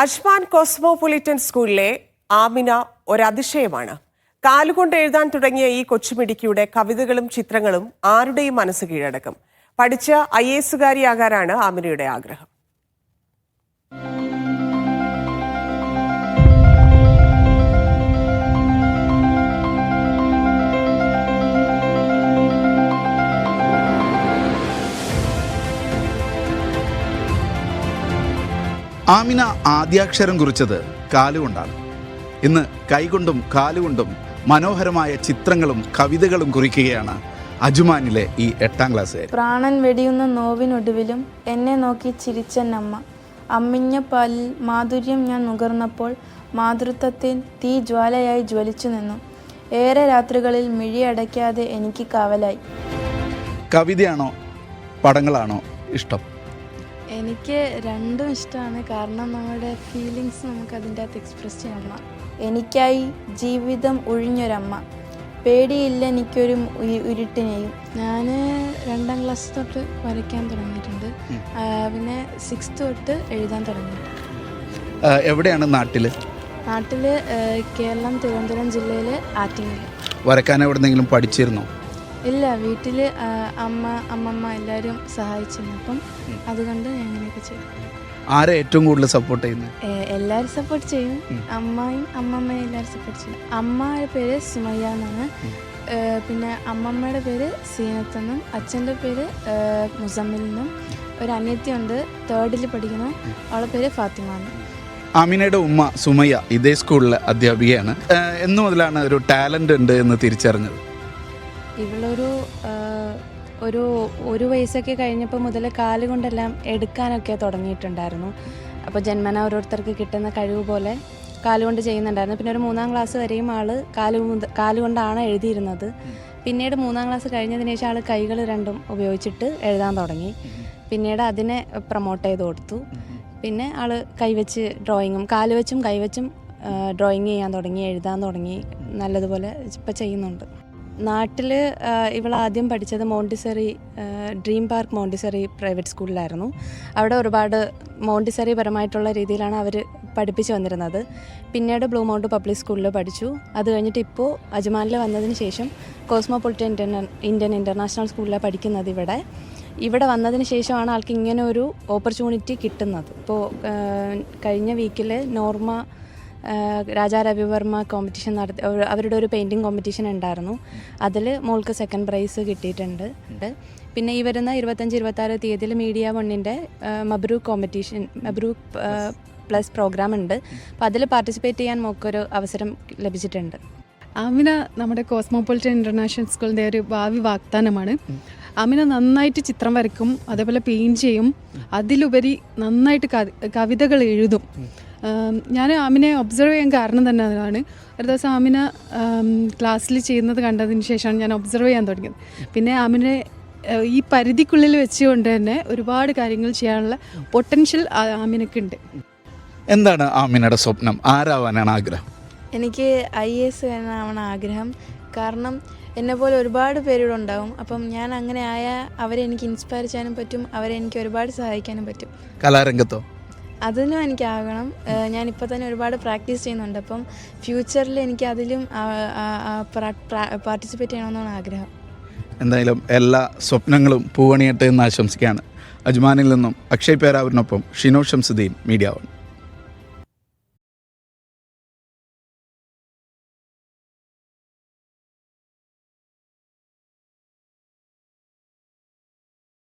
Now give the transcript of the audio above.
Ajman cosmopolitan സ്കൂളിലെ ആമിന ഒരതിശയമാണ്. കാലുകൊണ്ട് എഴുതാൻ തുടങ്ങിയ ഈ കൊച്ചുമിടിക്കിയുടെ കവിതകളും ചിത്രങ്ങളും ആരുടെയും മനസ്സ് കീഴടക്കും. പഠിച്ച ഐ എസുകാരിയാകാനാണ് ആമിനയുടെ ആഗ്രഹം. ആമിന ആദ്യാക്ഷരം കുറിച്ചത് കാലുകൊണ്ടാണ്. ഇന്ന് കൈകൊണ്ടും കാലുകൊണ്ടും മനോഹരമായ ചിത്രങ്ങളും കവിതകളും കുറിക്കുകയാണ് അജുമാനിലെ ഈ എട്ടാം ക്ലാസ് പ്രാണൻ വെടിയുന്ന നോവിനൊടുവിലും എന്നെ നോക്കി ചിരിച്ചെന്നമ്മ. അമ്മിഞ്ഞ പാലിൽ മാധുര്യം ഞാൻ നുകർന്നപ്പോൾ മാതൃത്വത്തിൽ തീ ജ്വാലയായി ജ്വലിച്ചു നിന്നു. ഏറെ രാത്രികളിൽ മിഴി മിഴിയടയ്ക്കാതെ എനിക്ക് കാവലായി. കവിതയാണോ പടങ്ങളാണോ ഇഷ്ടം? എനിക്ക് രണ്ടും ഇഷ്ടമാണ്. കാരണം നമ്മുടെ ഫീലിങ്സ് നമുക്ക് അതിന്റെ അകത്ത് എക്സ്പ്രസ് ചെയ്യണം എനിക്കായി ജീവിതം ഒഴിഞ്ഞൊരമ്മ പേടിയില്ല എനിക്കൊരു ഉരുട്ടിനെയും. ഞാൻ രണ്ടാം ക്ലാസ് തൊട്ട് വരയ്ക്കാൻ തുടങ്ങിയിട്ടുണ്ട്. പിന്നെ സിക്സ് തൊട്ട് എഴുതാൻ തുടങ്ങിയിട്ടുണ്ട്. എവിടെയാണ് നാട്ടിൽ നാട്ടിൽ കേരളം തിരുവനന്തപുരം ജില്ലയിൽ ആറ്റിങ്ങൽ വരക്കാൻ എവിടെന്നെങ്കിലും പഠിച്ചിരുന്നോ? ഇല്ല വീട്ടിൽ അമ്മ അമ്മമ്മ എല്ലാവരും സഹായിച്ചിരുന്നു. അപ്പം അതുകൊണ്ട് ഞാൻ അങ്ങനെയൊക്കെ ചെയ്തു. ആരെ ഏറ്റവും കൂടുതൽ സപ്പോർട്ട് ചെയ്യുന്നത് എല്ലാവരും സപ്പോർട്ട് ചെയ്യും. അമ്മയും അമ്മമ്മയും എല്ലാവരും സപ്പോർട്ട് ചെയ്യും. അമ്മയുടെ പേര് സുമയ്യ എന്നാണ്. പിന്നെ അമ്മമ്മയുടെ പേര് സീനത്തെന്നും അച്ഛന്റെ പേര് മുസമ്മിൽ നിന്നും ഒരു അനിയത്തിയുണ്ട് തേർഡിൽ പഠിക്കുന്നു. അവളെ പേര് ഫാത്തിമ എന്ന് ആമിനയുടെ ഉമ്മ സുമയ്യ ഇതേ സ്കൂളിലെ അധ്യാപികയാണ്. എന്നു മുതലാണ് ഒരു ടാലന്റ് ഉണ്ട് എന്ന് തിരിച്ചറിഞ്ഞത്. ഇവളൊരു ഒരു ഒരു വയസ്സൊക്കെ കഴിഞ്ഞപ്പോൾ മുതൽ കാൽ കൊണ്ടെല്ലാം എടുക്കാനൊക്കെ തുടങ്ങിയിട്ടുണ്ടായിരുന്നു. അപ്പോൾ ജന്മന ഓരോരുത്തർക്ക് കിട്ടുന്ന കഴിവ് പോലെ കാലുകൊണ്ട് ചെയ്യുന്നുണ്ടായിരുന്നു. പിന്നെ ഒരു മൂന്നാം ക്ലാസ് വരെയും ആൾ കാൽ കാലുകൊണ്ടാണ് എഴുതിയിരുന്നത്. പിന്നീട് മൂന്നാം ക്ലാസ് കഴിഞ്ഞതിന് ശേഷം ആൾ കൈകൾ രണ്ടും ഉപയോഗിച്ചിട്ട് എഴുതാൻ തുടങ്ങി. പിന്നീട് അതിനെ പ്രൊമോട്ട് ചെയ്ത് കൊടുത്തു. പിന്നെ ആൾ കൈവച്ച് ഡ്രോയിങ്ങും കാൽ വെച്ചും കൈവച്ചും ഡ്രോയിങ് ചെയ്യാൻ തുടങ്ങി എഴുതാൻ തുടങ്ങി നല്ലതുപോലെ ഇപ്പം ചെയ്യുന്നുണ്ട്. നാട്ടിൽ ഇവൾ ആദ്യം പഠിച്ചത് Montessori dream park Montessori private സ്കൂളിലായിരുന്നു. അവിടെ ഒരുപാട് മോണ്ടിസറി പരമായിട്ടുള്ള രീതിയിലാണ് അവർ പഠിപ്പിച്ചു വന്നിരുന്നത്. പിന്നീട് ബ്ലൂ മൗണ്ട് പബ്ലിക് സ്കൂളിൽ പഠിച്ചു. അത് കഴിഞ്ഞിട്ട് ഇപ്പോൾ അജ്മാനിൽ വന്നതിന് ശേഷം കോസ്മോപൊളിറ്റൻ ഇന്ത്യൻ ഇന്ത്യൻ ഇന്റർനാഷണൽ സ്കൂളിലാണ് പഠിക്കുന്നത് ഇവിടെ. ഇവിടെ വന്നതിന് ശേഷമാണ് ആൾക്ക് ഇങ്ങനെ ഒരു ഓപ്പർച്യൂണിറ്റി കിട്ടുന്നത്. ഇപ്പോൾ കഴിഞ്ഞ വീക്കിൽ നോർമ രാജാ രവിവർമ്മ കോമ്പറ്റീഷൻ നടത്തി അവരുടെ ഒരു പെയിന്റിങ് കോമ്പറ്റീഷൻ ഉണ്ടായിരുന്നു. അതിൽ മോൾക്ക് സെക്കൻഡ് പ്രൈസ് കിട്ടിയിട്ടുണ്ട്. പിന്നെ ഈ വരുന്ന ഇരുപത്തഞ്ച് ഇരുപത്താറ് തീയതിയിൽ മീഡിയ വണ്ണിന്റെ മബ്രൂക്ക് കോമ്പറ്റീഷൻ മബ്രൂക്ക് പ്ലസ് പ്രോഗ്രാം ഉണ്ട്. അപ്പോൾ അതിൽ പാർട്ടിസിപ്പേറ്റ് ചെയ്യാൻ മോക്കൊരു അവസരം ലഭിച്ചിട്ടുണ്ട്. ആമിന നമ്മുടെ കോസ്മോപൊളിറ്റൻ ഇന്റർനാഷണൽ സ്കൂളിന്റെ ഒരു ഭാവി വാഗ്ദാനമാണ്. ആമിന നന്നായിട്ട് ചിത്രം വരയ്ക്കും അതേപോലെ പെയിന്റ് ചെയ്യും. അതിലുപരി നന്നായിട്ട് കവിതകൾ എഴുതും. ഞാൻ ആമിനെ ഒബ്സർവ് ചെയ്യാൻ കാരണം തന്നെ അതാണ് ഒരു ദിവസം ആമിന ക്ലാസ്സിൽ ചെയ്യുന്നത് കണ്ടതിന് ശേഷമാണ് ഞാൻ ഒബ്സർവ് ചെയ്യാൻ തുടങ്ങിയത്. പിന്നെ ആമിനെ ഈ പരിധിക്കുള്ളിൽ വെച്ചുകൊണ്ട് തന്നെ ഒരുപാട് കാര്യങ്ങൾ ചെയ്യാനുള്ള പൊട്ടൻഷ്യൽ ആമിനക്കുണ്ട് എന്താണ് ആമിനയുടെ സ്വപ്നം? ആരാവാനാണ് ആഗ്രഹം? എനിക്ക് ഐ എസ് ആവണം ആഗ്രഹം. കാരണം എന്നെ പോലെ ഒരുപാട് പേരിവിടെ ഉണ്ടാവും. അപ്പം ഞാൻ അങ്ങനെ ആയ അവരെ എനിക്ക് ഇൻസ്പയർ ചെയ്യാനും പറ്റും. അവരെ എനിക്ക് ഒരുപാട് സഹായിക്കാനും പറ്റും. കലാരംഗത്തോ? അതിനും എനിക്കാകണം. ഞാനിപ്പോൾ തന്നെ ഒരുപാട് പ്രാക്ടീസ് ചെയ്യുന്നുണ്ട്. അപ്പം ഫ്യൂച്ചറിൽ എനിക്ക് അതിലും പാർട്ടിസിപ്പേറ്റ് ചെയ്യണമെന്നാണ് ആഗ്രഹം. എന്തായാലും എല്ലാ സ്വപ്നങ്ങളും പൂവണിയട്ടെ എന്ന് ആശംസിക്കുകയാണ്. അജ്മാനിൽ നിന്നും അക്ഷയ് പേരാവിനൊപ്പം ഷിനോ ഷംസുദ്ദീൻ മീഡിയ വൺ.